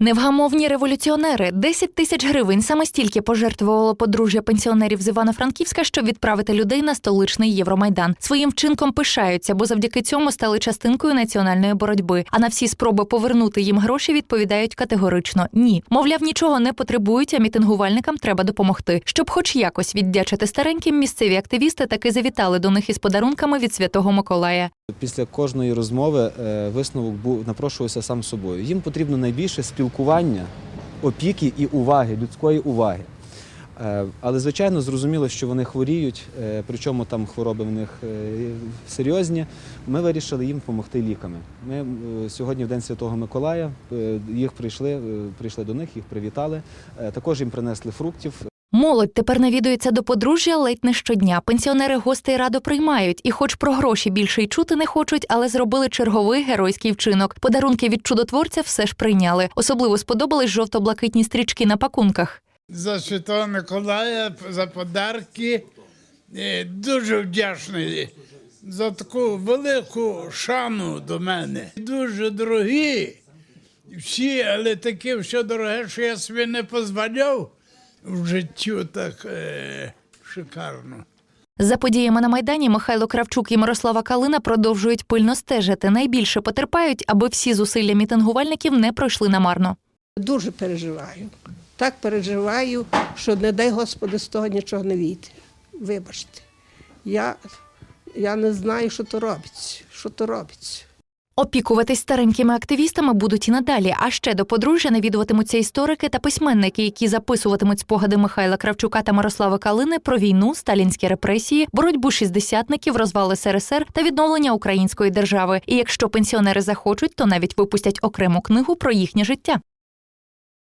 Невгамовні революціонери 10 тисяч гривень саме стільки пожертвувало подружжя пенсіонерів з Івано-Франківська, щоб відправити людей на столичний Євромайдан. Своїм вчинком пишаються, бо завдяки цьому стали частинкою національної боротьби. А на всі спроби повернути їм гроші відповідають категорично ні. Мовляв, нічого не потребують, а мітингувальникам треба допомогти. Щоб, хоч якось віддячити стареньким, місцеві активісти таки завітали до них із подарунками від святого Миколая. Після кожної розмови е, висновок був напрошувався сам собою. Їм потрібно найбільше спілкування, опіки і уваги, людської уваги. Е, Але звичайно зрозуміло, що вони хворіють, е, причому там хвороби в них серйозні. Ми вирішили їм допомогти ліками. Ми сьогодні, в день Святого Миколая, їх прийшли, прийшли до них, їх привітали. Також їм принесли фруктів. Молодь тепер навідується до подружжя ледь не щодня. Пенсіонери гостей радо приймають, і, хоч про гроші більше й чути не хочуть, але зробили черговий геройський вчинок. Подарунки від чудотворця все ж прийняли. Особливо сподобались жовто-блакитні стрічки на пакунках. за Святого Миколая, за подарки. Е, Дуже вдячний за таку велику шану до мене. Дуже дорогі всі, але таке все дороге, що я собі не дозволяв в життю так е, шикарно. За подіями на майдані Михайло Кравчук і Мирослава Калина продовжують пильно стежити. Найбільше потерпають, аби всі зусилля мітингувальників не пройшли намарно. Дуже переживаю. Так переживаю, що не дай Господи з того нічого не вийде. Вибачте. Я, я не знаю, що то робиться. Що то робиться. Опікуватись старенькими активістами будуть і надалі. А ще до подружжя навідуватимуться історики та письменники, які записуватимуть спогади Михайла Кравчука та Мирослави Калини про війну, сталінські репресії, боротьбу шістдесятників, розвал СРСР та відновлення української держави. І якщо пенсіонери захочуть, то навіть випустять окрему книгу про їхнє життя.